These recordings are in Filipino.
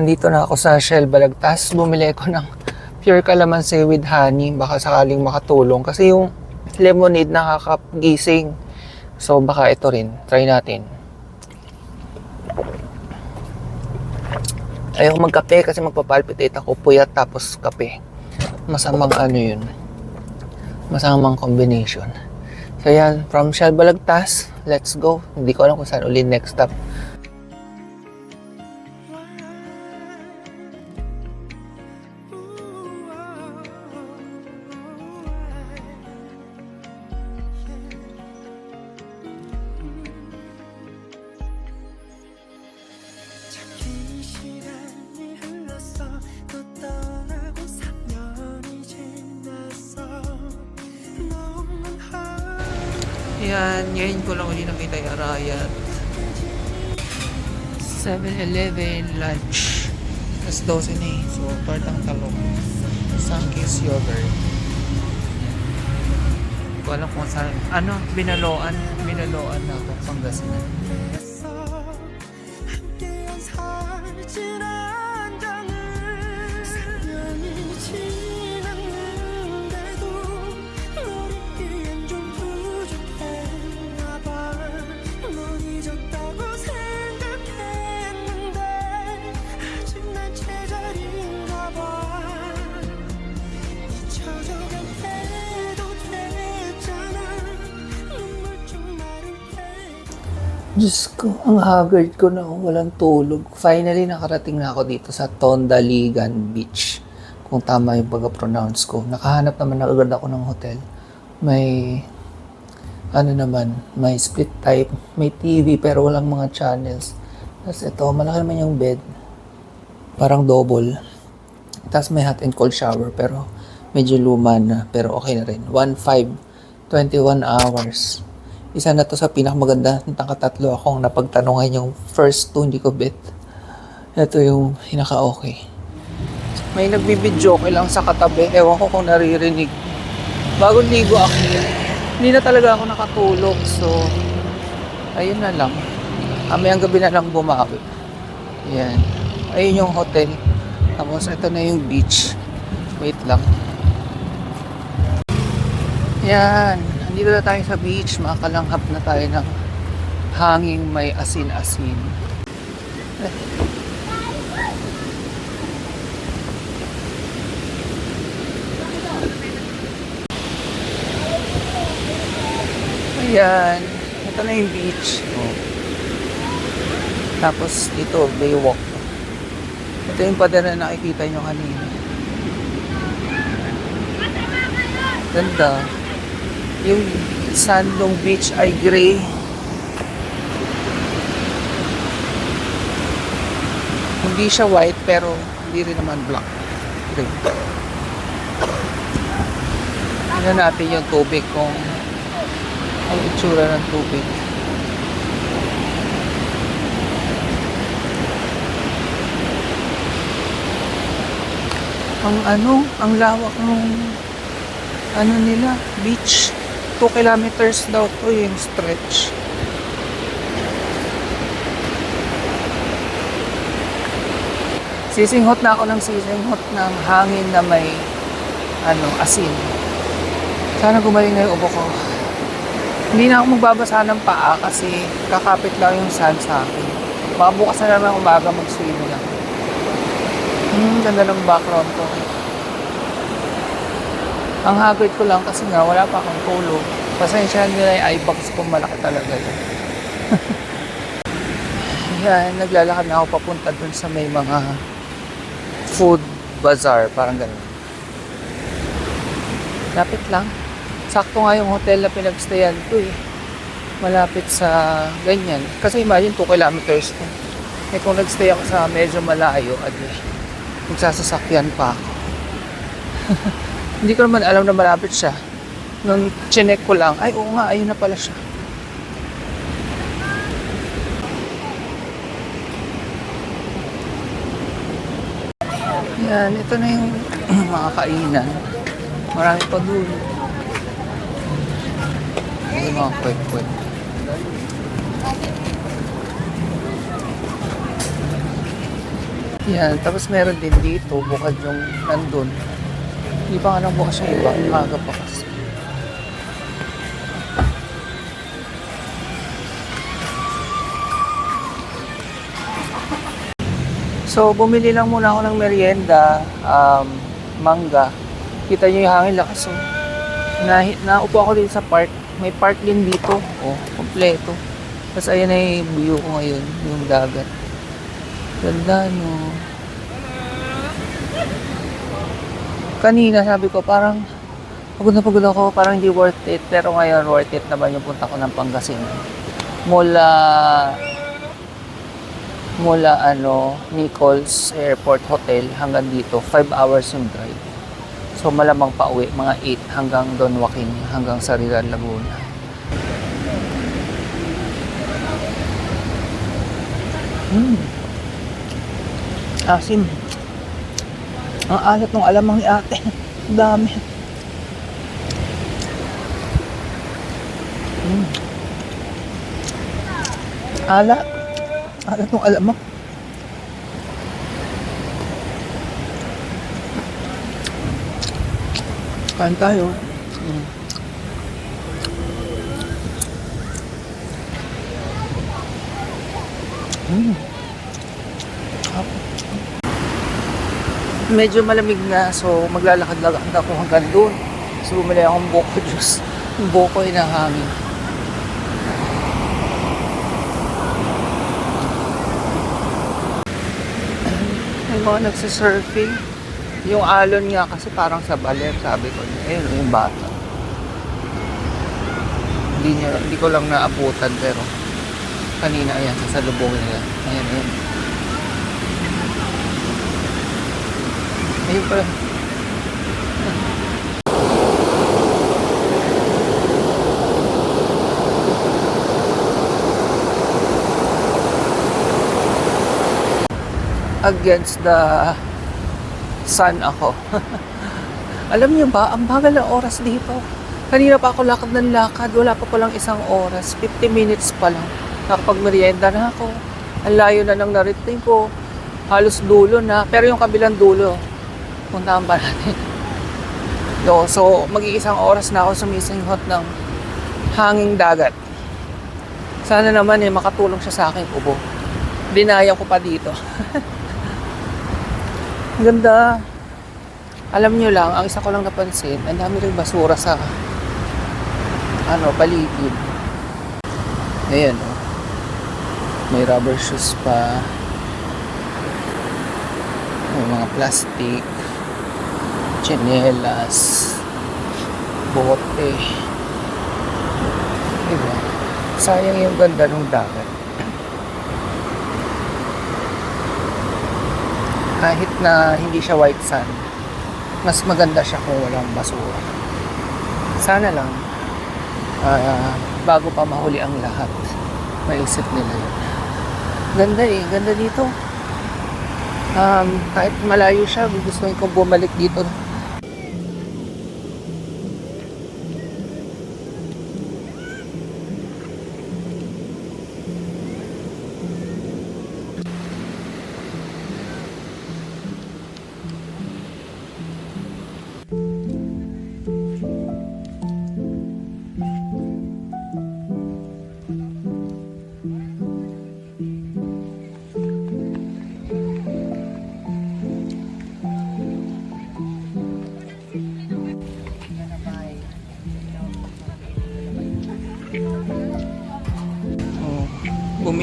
Nandito na ako sa Shell Balagtas. Bumili ko ng pure calamansi with honey. Baka sakaling makatulong. Kasi yung lemonade nakakagising. So baka ito rin. Try natin. Ayaw magkape kasi magpapalpitate ako. Puyat tapos kape. Masamang ano yun. Masamang combination. So yan, from Shell Balagtas, let's go. Hindi ko alam kung saan uli next stop. Yan, ngayon ko lang uli nakita yung Arayat. 7-Eleven lunch. Tapos 12 na eh. So, tortang talong. Sunkist yogurt. Hindi ko alam kung saan. Ano? Binaloan. Binaloan na ako. Pangasinan. 했 Diyos ko, ang haggard ko na walang tulog. Finally, nakarating na ako dito sa Tondaligan Beach. Kung tama yung pag-pronounce ko. Nakahanap naman na agad ako ng hotel. May, ano naman, may split type. May TV pero walang mga channels. Tapos ito, malaki naman yung bed. Parang double. Tapos may hot and cold shower pero medyo luma na. Pero okay na rin. 1.5, 21 hours. Isa na to sa pinakamaganda. Nakatatlo akong napagtanungan yung first two hindi ko bet. Ito yung pinaka-okay. May nagbibidyo okay lang sa katabi. Ewan ko kung naririnig. Bago ligo ako, hindi na talaga ako nakatulog. So, ayun na lang. Amayang gabi na lang bumawi. Yan. Ayun yung hotel. Tapos ito na yung beach. Wait lang. Yan. Nandito na tayo sa beach. Makalanghap na tayo ng hanging may asin-asin. Ayan. Ito na yung beach. Oh. Tapos dito, baywalk. Ito yung pader na nakikita nyo kanina. Ganda. Yung sandong beach ay gray. Hindi siya white pero hindi rin naman black. Gray. Tingnan natin yung tubig kung ang itsura ng tubig. Ang ano, ang lawak ng ano nila, beach. 2 kilometers daw to yung stretch. Sisinghot na ako ng sisinghot ng hangin na may ano, asin. Sana gumaling na yung ubo ko. Hindi na ako magbabasa ng paa kasi kakapit lang yung sun sa akin. Baka bukas na lang ng umaga mag-swim lang. Hmm, ganda ng background ko. Ang haggard ko lang kasi nga wala pa akong tulog. Pasensya nila yung bags ko malaki talaga yun. Yan, naglalakad na ako papunta dun sa may mga food bazaar, parang ganun. Lapit lang. Sakto nga yung hotel na pinagstayan ko eh. Malapit sa ganyan. Kasi imagine 2 kilometers to. Eh kung nagstay ako sa medyo malayo, adi, magsasasakyan pa ako. Hindi ko naman alam na malapit siya. Nung chinek ko lang, ay oo nga, ayun na pala siya. Yan, ito na yung mga kainan. Marami pa doon. Yung mga kwek-kwek. Yan, tapos meron din dito, bukad yung nandun. Pa nga bukas yung iba, maaga pa kasi. So, bumili lang muna ako ng merienda, um, mangga. Kita nyo yung hangin lakas. Oh. Na, naupo ako dito sa park. May park din dito. Oh, kompleto. Tapos ayan yung view ko ngayon, yung dagat. Ganda, no? Kanina sabi ko parang pagod na pagod ako, parang hindi worth it. Pero ngayon worth it naman yung punta ko ng Pangasinan. Mula mula ano Nichols Airport Hotel hanggang dito 5 hours yung drive so malamang pa uwi mga 8 hanggang Don Joaquin hanggang Sarilan Laguna hmm asim ang alat ng alamang ni ate dami hmm. alat alat ng alamang Kain tayo. Mm. Mm. Medyo malamig na, so maglalakad-lakad ako hanggang doon. So bumili akong boko juice. Yung boko ay nahangin. May mga nagsisurfing. Yung alon nga kasi parang sa baler, sabi ko. Ayun, yung bata. Hindi, niya, hindi ko lang naabutan pero kanina ayan, sa lubong nila. Ayan, ayan. Ayun pala. Against the sun ako. Alam niyo ba, ang bagal ng oras dito. Kanina pa ako lakad ng lakad, wala pa palang isang oras, 50 minutes pa lang. Nakapagmerienda na ako. Ang layo na ng narating ko. Halos dulo na, pero yung kabilang dulo, puntahan pa natin. Do, so, mag-iisang oras na ako sumisinghot ng hanging dagat. Sana naman eh, makatulong siya sa aking ubo. Dinaya ko pa dito. Ganda. Alam nyo lang, ang isa ko lang napansin, ang dami rin basura sa ano, paligid. Ayan, oh. May rubber shoes pa. May mga plastic. Chinelas. Bote. Diba? Sayang yung ganda ng dagat. kahit na hindi siya white sand, mas maganda siya kung walang basura. Sana lang, ah, bago pa mahuli ang lahat, maisip nila yun. Ganda eh, ganda dito. Um, kahit malayo siya, gustuin kong bumalik dito.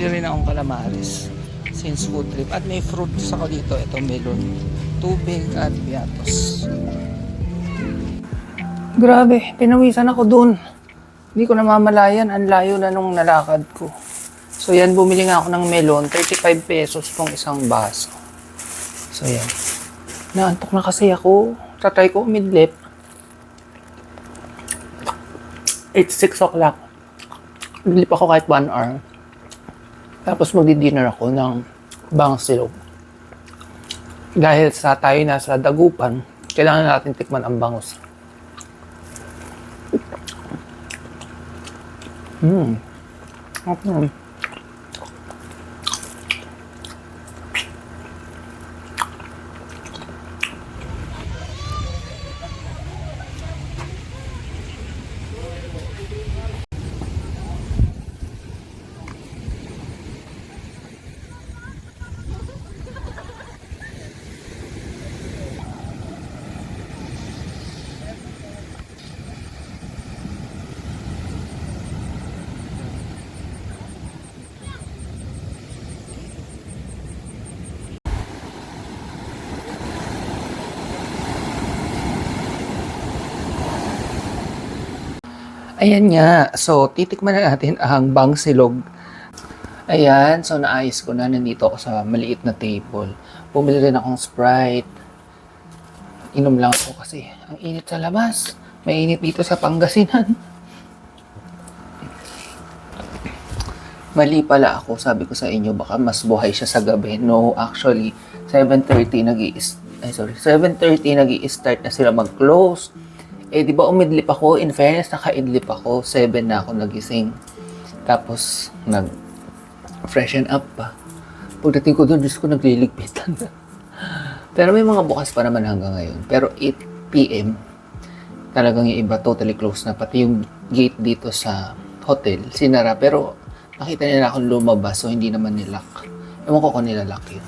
Bumili rin akong calamares since food trip. At may fruits ako dito. Ito melon, tubig at piatos. Grabe, pinawisan ako dun. Hindi ko namamalayan. Ang layo na nung nalakad ko. So yan, bumili nga ako ng melon. 35 pesos tong isang baso. So yan. Naantok na kasi ako. Tatry ko midlip. It's 6 o'clock. Midlip ako kahit 1 hour. Tapos magdi-dinner ako ng bangsilog. Dahil sa tayo nasa dagupan, kailangan natin tikman ang bangus. Mm. Okay. Ayan nga. So, titikman na natin ang bangsilog. Ayan. So, naayos ko na. Nandito ako sa maliit na table. Bumili rin akong Sprite. Inom lang ako kasi ang init sa labas. May init dito sa Pangasinan. Mali pala ako. Sabi ko sa inyo, baka mas buhay siya sa gabi. No, actually, 7.30 nag ay sorry, 7.30 nag start na sila mag-close. Eh, di ba umidlip ako? In fairness, naka-idlip ako. 7 na ako nagising. Tapos, nag freshen up pa. Pagdating ko doon, Diyos ko, nagliligpitan. Pero may mga bukas pa naman hanggang ngayon. Pero 8 p.m., talagang yung iba totally closed na. Pati yung gate dito sa hotel, sinara. Pero nakita nila akong lumabas, so hindi naman nilock. Ewan ko kung nilalak yun.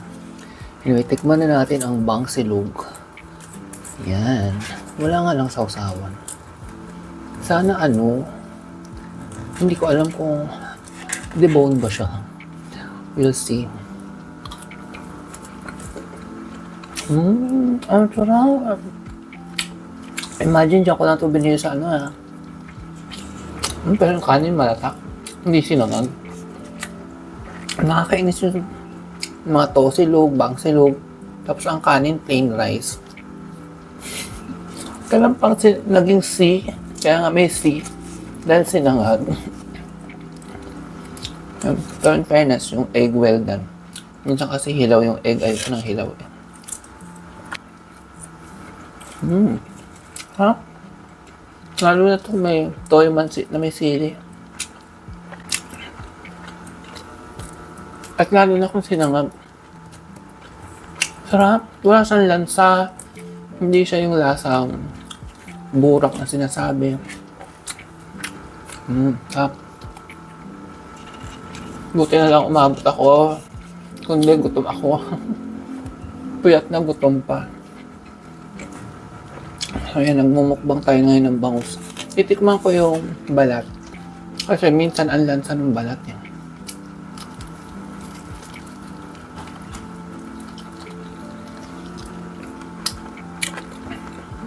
Anyway, tikman na natin ang bangsilog. Yan. Wala nga lang sausawan. Sana ano, hindi ko alam kung debone ba siya. We'll see. Mmm, ang sarap. Imagine dyan ko lang ito binili sa ano ah. Hmm, pero yung kanin malata. Hindi sinangag. Nakakainis yung mga tosilog, bangsilog. Tapos ang kanin, plain rice. Kailan pang si- naging C, kaya nga may C, dahil sinangag. Pero in fairness, yung egg well done. Minsan kasi hilaw yung egg, ayoko ng hilaw eh. Hmm. Ha? Lalo na to may toy mansi na may sili. At lalo na kung sinangag. Sarap. Wala siyang lansa. Hindi siya yung lasang burak na sinasabi. Hmm, sarap. Buti na lang umabot ako. Kundi gutom ako. Puyat na gutom pa. Ayan, nagmumukbang tayo ngayon ng bangus. Titikman ko yung balat. Kasi minsan ang lansa ng balat niya.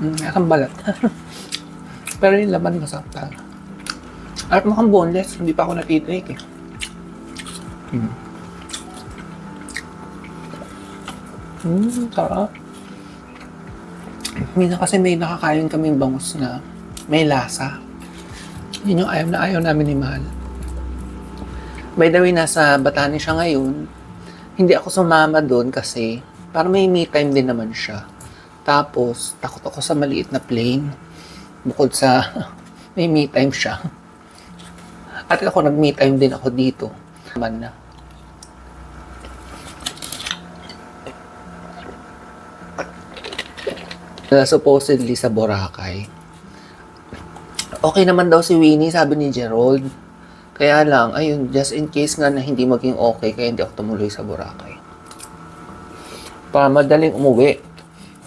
Mm, ang balat. Pero yung laman masarap talaga. At mukhang boneless, hindi pa ako natitake eh. Mm. Mm, sarap. Minsan kasi may nakakain kaming bangus na may lasa. Yun yung ayaw na ayaw namin ni Mahal. By the way, nasa Batanes siya ngayon. Hindi ako sumama doon kasi para may me time din naman siya. Tapos, takot ako sa maliit na plane. Bukod sa may me time siya. At ako nag-me time din ako dito. Man na. na supposedly sa Boracay. Okay naman daw si Winnie, sabi ni Gerald. Kaya lang, ayun, just in case nga na hindi maging okay, kaya hindi ako tumuloy sa Boracay. Para madaling umuwi.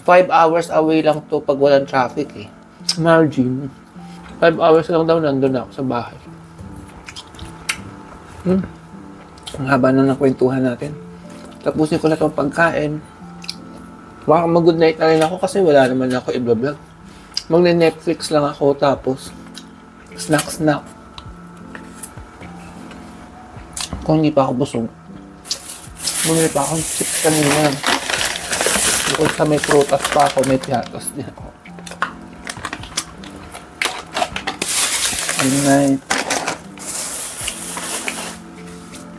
Five hours away lang to pag walang traffic eh. Imagine. Five hours lang daw nandun ako sa bahay. Hmm. Ang haba na ng kwentuhan natin. Tapusin ko na itong pagkain. Baka mag-good night na rin ako kasi wala naman ako i-vlog. Magne-Netflix lang ako tapos snack-snack. Kung hindi pa ako busog, bumili pa akong chips kanina. Bukod sa may prutas pa ako, may piatos din ako. Good night.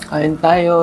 Kain tayo.